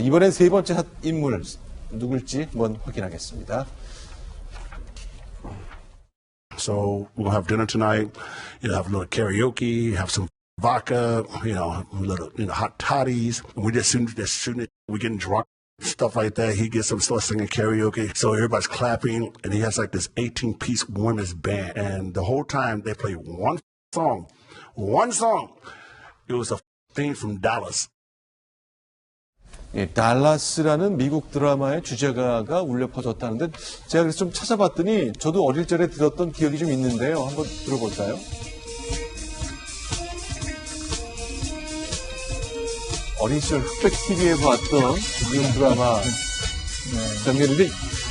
이번엔 세 번째 핫 인물 누굴지 한번 확인하겠습니다. So we'll have dinner tonight. You'll have a little karaoke, have some vodka, you know, a little, you know, hot toddies. And we just shooting, just shooting it. We're getting drunk, stuff like that. He gets some stuff singing karaoke. So everybody's clapping and he has like this 18 piece women's band. And the whole time they play one song, one song. It was a theme from Dallas. 예, 달라스라는 미국 드라마의 주제가가 울려 퍼졌다는데 제가 그래서 좀 찾아봤더니 저도 어릴 적에 들었던 기억이 좀 있는데요. 한번 들어볼까요? 어린 시절 흑백 TV에 봤던 미국 드라마 장면인데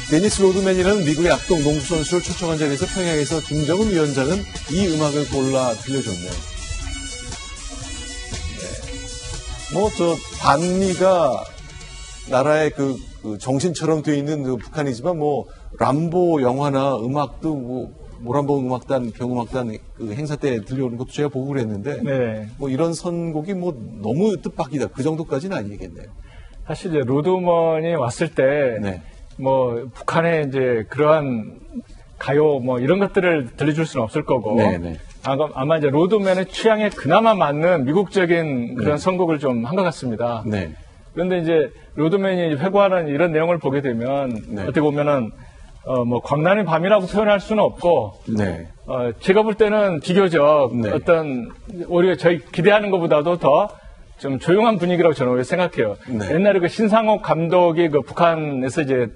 데니스 로드맨이라는 미국의 악동 농구 선수를 초청한 자리에서 평양에서 김정은 위원장은 이 음악을 골라 들려줬네요. 뭐저 반미가 나라의 그, 그 정신처럼 돼 있는 그 북한이지만 뭐 람보 영화나 음악도 뭐 모란봉 음악단 병음악단 그 행사 때 들려오는 것도 제가 보고 그랬는데 네. 뭐 이런 선곡이 뭐 너무 뜻밖이다 그 정도까지는 아니겠네요. 사실 이제 로드먼이 왔을 때, 네. 뭐 북한에 이제 그러한 가요 뭐 이런 것들을 들려줄 수는 없을 거고, 네, 네. 아마, 아마 이제 로드맨의 취향에 그나마 맞는 미국적인 그런 네. 선곡을 좀 한 것 같습니다. 네. 그런데 이제 로드맨이 회고하는 이런 내용을 보게 되면 네. 어떻게 보면은 어, 뭐 광란의 밤이라고 표현할 수는 없고 네. 어, 제가 볼 때는 비교적 네. 어떤 우리가 저희 기대하는 것보다도 더 좀 조용한 분위기라고 저는 오히려 생각해요. 네. 옛날에 그 신상옥 감독이 그 북한에서 이제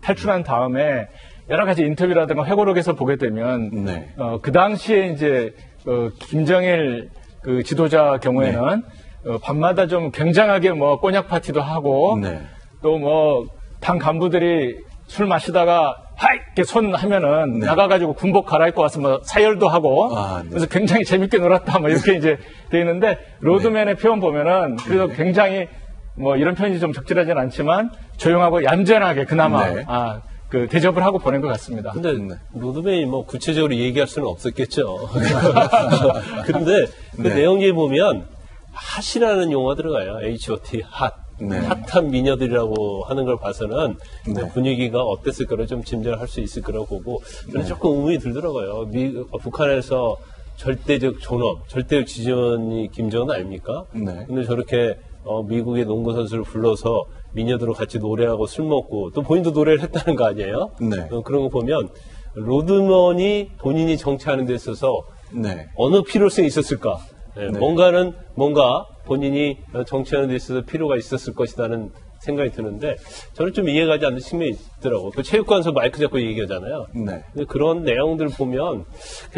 탈출한 다음에 여러 가지 인터뷰라든가 회고록에서 보게 되면 네. 어, 그 당시에 이제 어, 김정일 그 지도자 경우에는 어, 밤마다 좀 굉장하게 뭐 꼬냑 파티도 하고 네. 또뭐 당 간부들이 술 마시다가 하이 이렇게 손 하면은 네. 나가가지고 군복 갈아입고 와서 뭐 사열도 하고 아, 네. 그래서 굉장히 재밌게 놀았다 뭐 이렇게 이제 돼 있는데 로드맨의 표현 보면은 그래도 굉장히 뭐 이런 표현이 좀 적절하진 않지만 조용하고 얌전하게 그나마 네. 아, 그 대접을 하고 보낸 것 같습니다. 근데 네. 로드맨이 뭐 구체적으로 얘기할 수는 없었겠죠. 그런데 그 네. 내용에 보면 핫이라는 용어 들어가요. H.O.T. 핫. 네. 핫한 미녀들이라고 하는 걸 봐서는 네. 분위기가 어땠을 거를 좀 짐작할 수 있을 거라고 보고 저는 조금 의문이 들더라고요. 미, 어, 북한에서 절대적 존엄, 절대적 지존이 김정은 아닙니까? 네. 근데 저렇게 어, 미국의 농구 선수를 불러서 미녀들과 같이 노래하고 술 먹고 또 본인도 노래를 했다는 거 아니에요? 네. 어, 그런 거 보면 로드먼이 본인이 정치하는 데 있어서 네. 어느 필요성이 있었을까? 예, 네. 뭔가는 뭔가 본인이 어, 정치하는 데 있어서 필요가 있었을 것이라는 생각이 드는데 저는 좀 이해가 지 않는 측면이 있더라고. 그 체육관에서 마이크 잡고 얘기하잖아요. 네. 근데 그런 내용들 보면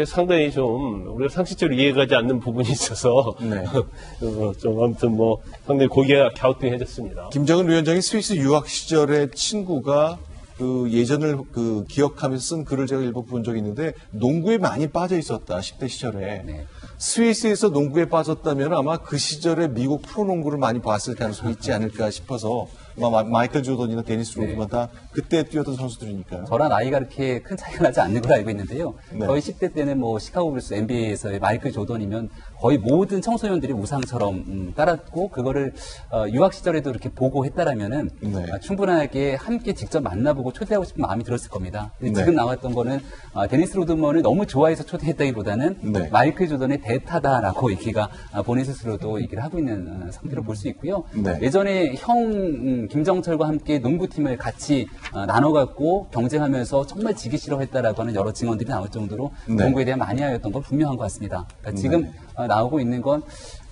상당히 좀 우리가 상식적으로 이해가지 않는 부분이 있어서 네. 어, 좀 아무튼 뭐 상당히 고개가 갸우뚱해졌습니다. 김정은 위원장이 스위스 유학 시절의 친구가 그 예전을 그 기억하면서 쓴 글을 제가 일부 본 적이 있는데 농구에 많이 빠져 있었다 10대 시절에. 스위스에서 농구에 빠졌다면 아마 그 시절에 미국 프로농구를 많이 봤을 가능성이 있지 않을까 싶어서 아 마 마- 마이클 조던이나 데니스 로드만 다 그때 뛰었던 선수들이니까요. 저랑 나이가 그렇게 큰 차이가 나지 않는 걸로 알고 있는데요. 네. 저희 10대 때는 뭐 시카고 불스 NBA에서의 마이클 조던이면 거의 모든 청소년들이 우상처럼 음, 따랐고 그거를 어, 유학 시절에도 이렇게 보고 했다라면은 네. 아, 충분하게 함께 직접 만나보고 초대하고 싶은 마음이 들었을 겁니다. 네. 지금 나왔던 거는 아, 데니스 로드먼을 너무 좋아해서 초대했다기보다는 네. 마이클 조던의 대타다라고 얘기가 아, 본인 스스로도 얘기를 하고 있는 어, 상태로 볼 수 있고요. 네. 예전에 형 음, 김정철과 함께 농구팀을 같이 어, 나눠갖고 경쟁하면서 정말 지기 싫어했다라고 하는 여러 증언들이 나올 정도로 네. 농구에 대한 마니아였던 건 분명한 것 같습니다. 그러니까 지금 네. 어, 나오고 있는 건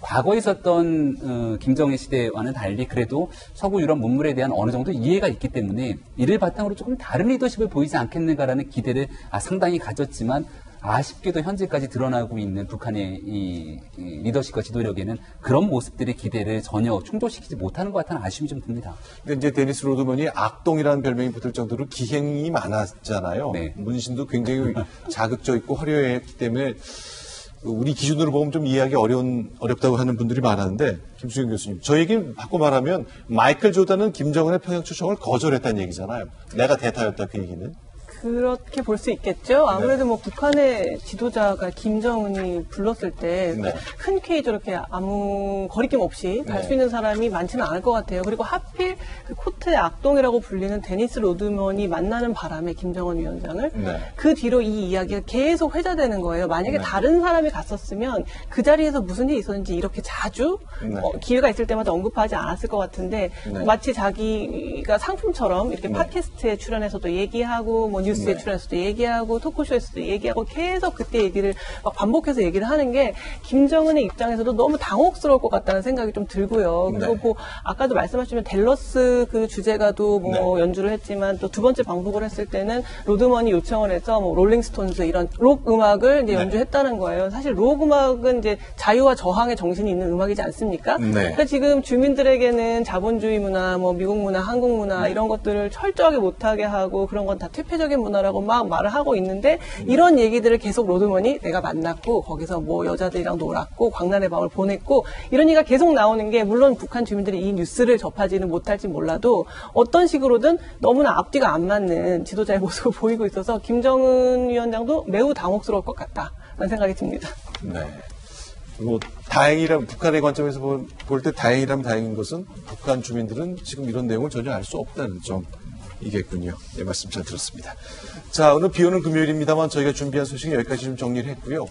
과거에 있었던 어, 김정일 시대와는 달리 그래도 서구 유럽 문물에 대한 어느 정도 이해가 있기 때문에 이를 바탕으로 조금 다른 리더십을 보이지 않겠는가라는 기대를 아, 상당히 가졌지만 아쉽게도 현재까지 드러나고 있는 북한의 이, 이 리더십과 지도력에는 그런 모습들의 기대를 전혀 충족시키지 못하는 것 같다는 아쉬움이 좀 듭니다. 근데 이제 데니스 로드먼이 악동이라는 별명이 붙을 정도로 기행이 많았잖아요. 네. 문신도 굉장히 자극적 있고 화려했기 때문에 우리 기준으로 보면 좀 이해하기 어려운 어렵다고 하는 분들이 많았는데 김수영 교수님 저 얘기 바꿔 말하면 마이클 조단은 김정은의 평양 초청을 거절했다는 얘기잖아요. 내가 대타였다 그 얘기는. 그렇게 볼 수 있겠죠. 아무래도 뭐 북한의 지도자가 김정은이 불렀을 때 네. 흔쾌히 저렇게 아무 거리낌 없이 갈수 네. 있는 사람이 많지는 않을 것 같아요. 그리고 하필 그 코트의 악동이라고 불리는 데니스 로드먼이 만나는 바람에 김정은 위원장을 네. 그 뒤로 이 이야기가 계속 회자되는 거예요. 만약에 다른 사람이 갔었으면 그 자리에서 무슨 일이 있었는지 이렇게 자주 네. 어, 기회가 있을 때마다 언급하지 않았을 것 같은데 네. 마치 자기가 상품처럼 이렇게 네. 팟캐스트에 출연해서도 얘기하고 뭐 뉴스 에 네. 출연해서도 얘기하고 토크쇼에서도 얘기하고 계속 그때 얘기를 막 반복해서 얘기를 하는 게 김정은의 입장에서도 너무 당혹스러울 것 같다는 생각이 좀 들고요. 그리고 네. 뭐 아까도 말씀하시면 델러스 그 주제가도 뭐 네. 연주를 했지만 또 두 번째 방북을 했을 때는 로드먼이 요청을 해서 뭐 롤링스톤즈 이런 록 음악을 이제 네. 연주했다는 거예요. 사실 록 음악은 이제 자유와 저항의 정신이 있는 음악이지 않습니까? 네. 그러니까 지금 주민들에게는 자본주의 문화, 뭐 미국 문화, 한국 문화 이런 것들을 철저하게 못하게 하고 그런 건 다 퇴폐적인 문화라고 막 말을 하고 있는데 이런 얘기들을 계속 로드먼이 내가 만났고 거기서 뭐 여자들이랑 놀았고 광란의 밤을 보냈고 이런 얘기가 계속 나오는 게 물론 북한 주민들이 이 뉴스를 접하지는 못할지 몰라도 어떤 식으로든 너무나 앞뒤가 안 맞는 지도자의 모습을 보이고 있어서 김정은 위원장도 매우 당혹스러울 것 같다라는 생각이 듭니다. 네. 뭐 다행이라 북한의 관점에서 볼 때 다행이라면 다행인 것은 북한 주민들은 지금 이런 내용을 전혀 알 수 없다는 점 이겠군요. 네, 말씀 잘 들었습니다. 자, 오늘 비 오는 금요일입니다만 저희가 준비한 소식은 여기까지 좀 정리를 했고요.